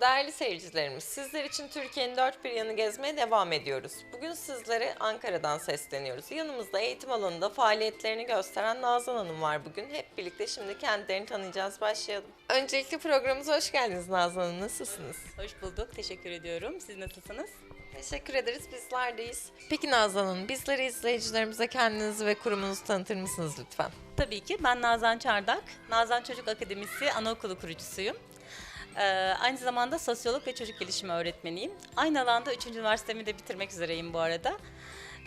Değerli seyircilerimiz, sizler için Türkiye'nin dört bir yanı gezmeye devam ediyoruz. Bugün sizlere Ankara'dan sesleniyoruz. Yanımızda eğitim alanında faaliyetlerini gösteren Nazan Hanım var bugün. Hep birlikte şimdi kendilerini tanıyacağız. Başlayalım. Öncelikle programımıza hoş geldiniz Nazan Hanım. Nasılsınız? Hoş bulduk. Teşekkür ediyorum. Siz nasılsınız? Teşekkür ederiz. Bizler deyiz. Peki Nazan Hanım, bizleri izleyicilerimize kendinizi ve kurumunuzu tanıtır mısınız lütfen? Tabii ki ben Nazan Çardak. Nazan Çocuk Akademisi Anaokulu kurucusuyum. Ee, aynı zamanda sosyolog ve çocuk gelişimi öğretmeniyim. Aynı alanda 3. üniversitemi de bitirmek üzereyim bu arada.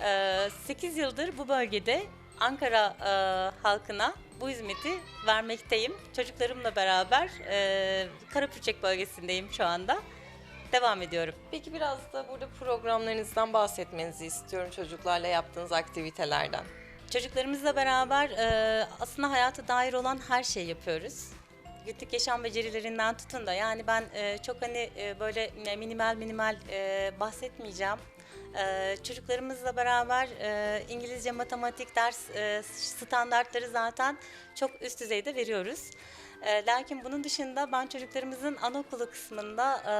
Ee, 8 yıldır bu bölgede Ankara e, halkına bu hizmeti vermekteyim. Çocuklarımla beraber e, Karapürçek bölgesindeyim şu anda. Devam ediyorum. Peki biraz da burada programlarınızdan bahsetmenizi istiyorum çocuklarla yaptığınız aktivitelerden. Çocuklarımızla beraber e, aslında hayata dair olan her şeyi yapıyoruz. Günlük yaşam becerilerinden tutun da yani ben e, çok hani e, böyle minimal minimal e, bahsetmeyeceğim. E, çocuklarımızla beraber e, İngilizce, matematik ders e, standartları zaten çok üst düzeyde veriyoruz. E, lakin bunun dışında ben çocuklarımızın anaokulu kısmında e,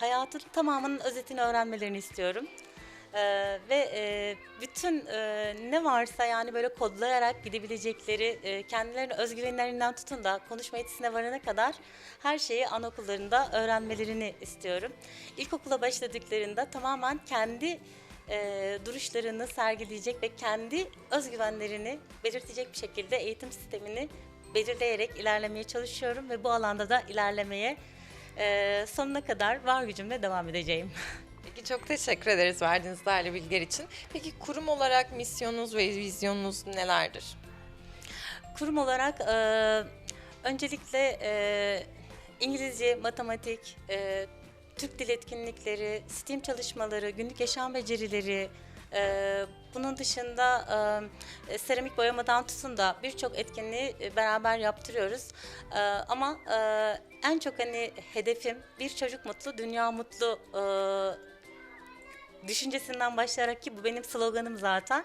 hayatın tamamının özetini öğrenmelerini istiyorum. Ee, ve e, bütün e, ne varsa yani böyle kodlayarak gidebilecekleri e, kendilerine özgüvenlerinden tutun da konuşma yetisine varana kadar her şeyi anaokullarında öğrenmelerini istiyorum. İlkokula başladıklarında tamamen kendi e, duruşlarını sergileyecek ve kendi özgüvenlerini belirtecek bir şekilde eğitim sistemini belirleyerek ilerlemeye çalışıyorum ve bu alanda da ilerlemeye e, sonuna kadar var gücümle devam edeceğim. Çok teşekkür ederiz verdiğiniz değerli bilgiler için. Peki kurum olarak misyonunuz ve vizyonunuz nelerdir? Kurum olarak e, öncelikle e, İngilizce, matematik, e, Türk dil etkinlikleri, STEAM çalışmaları, günlük yaşam becerileri, e, bunun dışında e, seramik boyamadan tutun da birçok etkinliği e, beraber yaptırıyoruz. E, ama e, en çok hani hedefim bir çocuk mutlu, dünya mutlu e, düşüncesinden başlayarak ki bu benim sloganım zaten.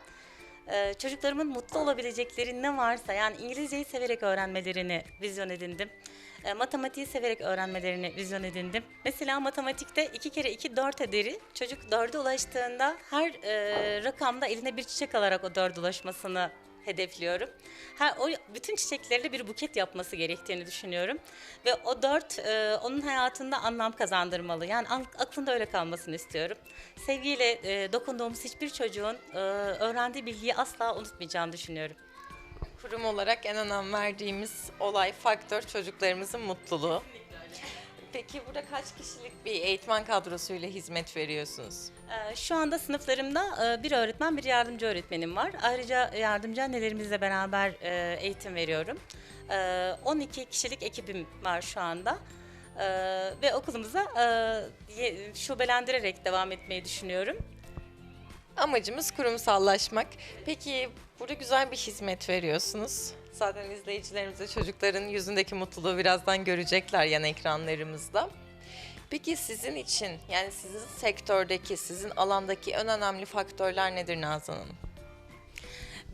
Ee, çocuklarımın mutlu olabilecekleri ne varsa yani İngilizceyi severek öğrenmelerini vizyon edindim. Ee, matematiği severek öğrenmelerini vizyon edindim. Mesela matematikte 2 kere 2 4 ederi çocuk 4'e ulaştığında her e, rakamda eline bir çiçek alarak o 4'e ulaşmasını hedefliyorum. Her, o bütün çiçeklerle bir buket yapması gerektiğini düşünüyorum. Ve o dört e, onun hayatında anlam kazandırmalı. Yani an- aklında öyle kalmasını istiyorum. Sevgiyle e, dokunduğumuz hiçbir çocuğun e, öğrendiği bilgiyi asla unutmayacağını düşünüyorum. Kurum olarak en önem verdiğimiz olay, faktör çocuklarımızın mutluluğu. Peki burada kaç kişilik bir eğitmen kadrosuyla hizmet veriyorsunuz? Ee, Şu anda sınıflarımda e, bir öğretmen, bir yardımcı öğretmenim var. Ayrıca yardımcı annelerimizle beraber e, eğitim veriyorum. Ee, 12 kişilik ekibim var şu anda. Ve okulumuza e, şubelendirerek devam etmeyi düşünüyorum. Amacımız kurumsallaşmak. Peki burada güzel bir hizmet veriyorsunuz. Zaten izleyicilerimiz de çocukların yüzündeki mutluluğu birazdan görecekler yan ekranlarımızda. Peki sizin için yani sizin sektördeki, sizin alandaki en önemli faktörler nedir Nazan Hanım?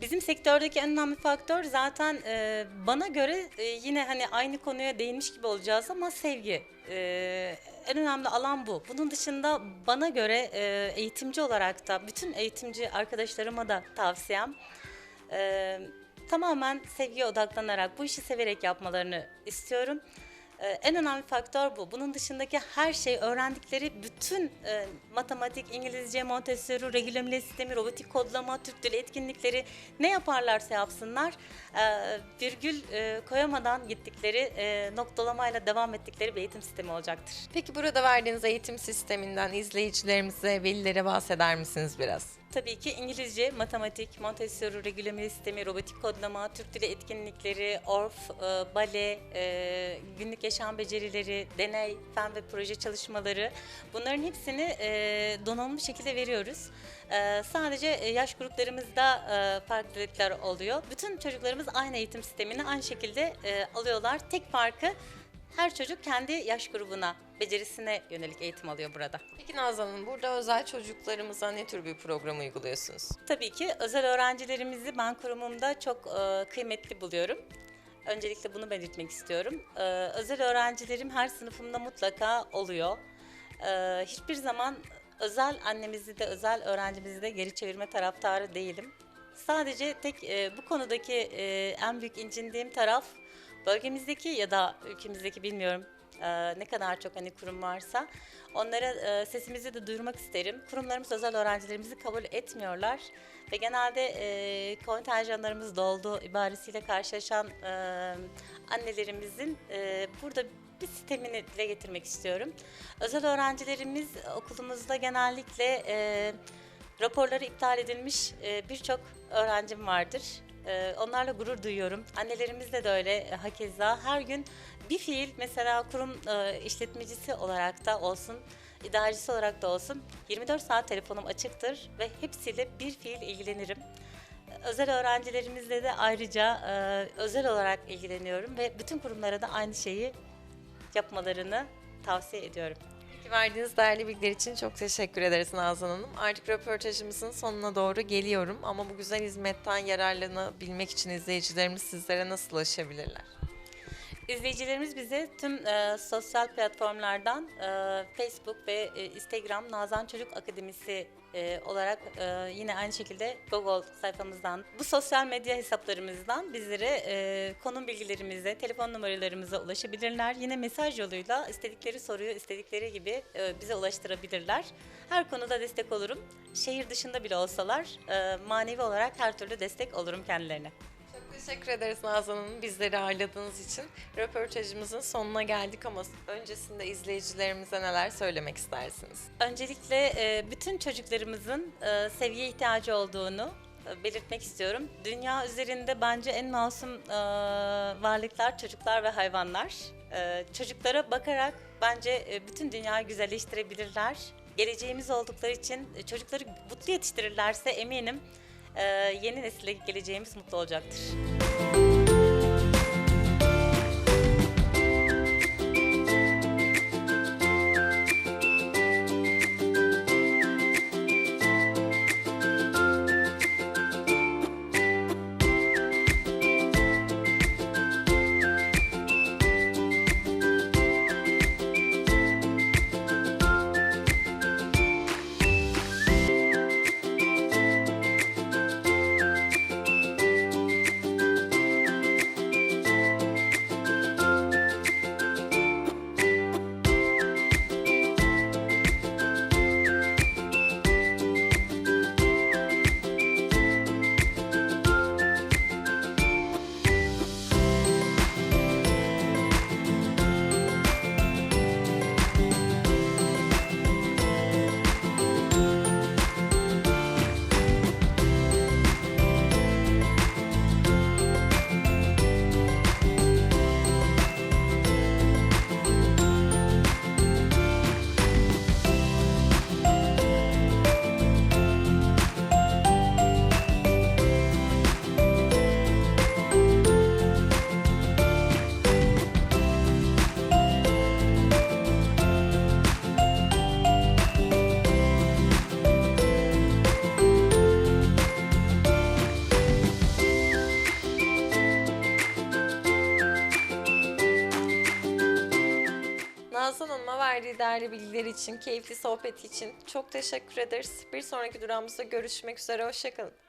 Bizim sektördeki en önemli faktör zaten e, bana göre e, yine hani aynı konuya değinmiş gibi olacağız ama sevgi. E, en önemli alan bu. Bunun dışında bana göre e, eğitimci olarak da bütün eğitimci arkadaşlarıma da tavsiyem e, tamamen sevgiye odaklanarak bu işi severek yapmalarını istiyorum. Ee, En önemli faktör bu. Bunun dışındaki her şey öğrendikleri bütün e, matematik, İngilizce, Montessori, regülameli sistemi, robotik kodlama, Türk dili etkinlikleri ne yaparlarsa yapsınlar e, virgül e, koyamadan gittikleri e, noktalamayla devam ettikleri bir eğitim sistemi olacaktır. Peki burada verdiğiniz eğitim sisteminden izleyicilerimize, velilere bahseder misiniz biraz? Tabii ki İngilizce, matematik, Montessori, regülameli sistemi, robotik kodlama, Türk dili etkinlikleri, orf, e, bale, e, günlük yaşam becerileri, deney, fen ve proje çalışmaları bunların hepsini e, donanımlı şekilde veriyoruz. E, sadece e, yaş gruplarımızda e, farklılıklar oluyor. Bütün çocuklarımız aynı eğitim sistemini aynı şekilde e, alıyorlar. Tek farkı her çocuk kendi yaş grubuna, becerisine yönelik eğitim alıyor burada. Peki Nazan Hanım burada özel çocuklarımıza ne tür bir program uyguluyorsunuz? Tabii ki özel öğrencilerimizi ben kurumumda çok e, kıymetli buluyorum. Öncelikle bunu belirtmek istiyorum. Ee, özel öğrencilerim her sınıfımda mutlaka oluyor. Ee, hiçbir zaman özel annemizi de özel öğrencimizi de geri çevirme taraftarı değilim. Sadece tek e, bu konudaki e, en büyük incindiğim taraf bölgemizdeki ya da ülkemizdeki bilmiyorum e, ne kadar çok hani kurum varsa onlara e, sesimizi de duyurmak isterim. Kurumlarımız özel öğrencilerimizi kabul etmiyorlar ve genelde e, kontenjanlarımız doldu ibaresiyle karşılaşan e, annelerimizin e, burada bir sistemini dile getirmek istiyorum. Özel öğrencilerimiz okulumuzda genellikle e, raporları iptal edilmiş e, birçok öğrencim vardır. E, onlarla gurur duyuyorum. Annelerimizle de öyle e, hakeza her gün bir fiil mesela kurum e, işletmecisi olarak da olsun, idarecisi olarak da olsun 24 saat telefonum açıktır ve hepsiyle bir fiil ilgilenirim. Özel öğrencilerimizle de ayrıca e, özel olarak ilgileniyorum ve bütün kurumlara da aynı şeyi yapmalarını tavsiye ediyorum. Verdiğiniz değerli bilgiler için çok teşekkür ederiz Nazan Hanım. Artık röportajımızın sonuna doğru geliyorum ama bu güzel hizmetten yararlanabilmek için izleyicilerimiz sizlere nasıl ulaşabilirler? İzleyicilerimiz bize tüm e, sosyal platformlardan e, Facebook ve e, Instagram Nazan Çocuk Akademisi e, olarak e, yine aynı şekilde Google sayfamızdan bu sosyal medya hesaplarımızdan bizlere e, konum bilgilerimize, telefon numaralarımıza ulaşabilirler. Yine mesaj yoluyla istedikleri soruyu istedikleri gibi e, bize ulaştırabilirler. Her konuda destek olurum. Şehir dışında bile olsalar e, manevi olarak her türlü destek olurum kendilerine. Teşekkür ederiz Nazan Hanım bizleri ağırladığınız için. Röportajımızın sonuna geldik ama öncesinde izleyicilerimize neler söylemek istersiniz? Öncelikle e, bütün çocuklarımızın e, sevgiye ihtiyacı olduğunu e, belirtmek istiyorum. Dünya üzerinde bence en masum varlıklar çocuklar ve hayvanlar. Çocuklara bakarak bence bütün dünyayı güzelleştirebilirler. Geleceğimiz oldukları için çocukları mutlu yetiştirirlerse eminim yeni nesile geleceğimiz mutlu olacaktır. Verdiği değerli bilgiler için, keyifli sohbet için çok teşekkür ederiz. Bir sonraki durağımızda görüşmek üzere, hoşçakalın.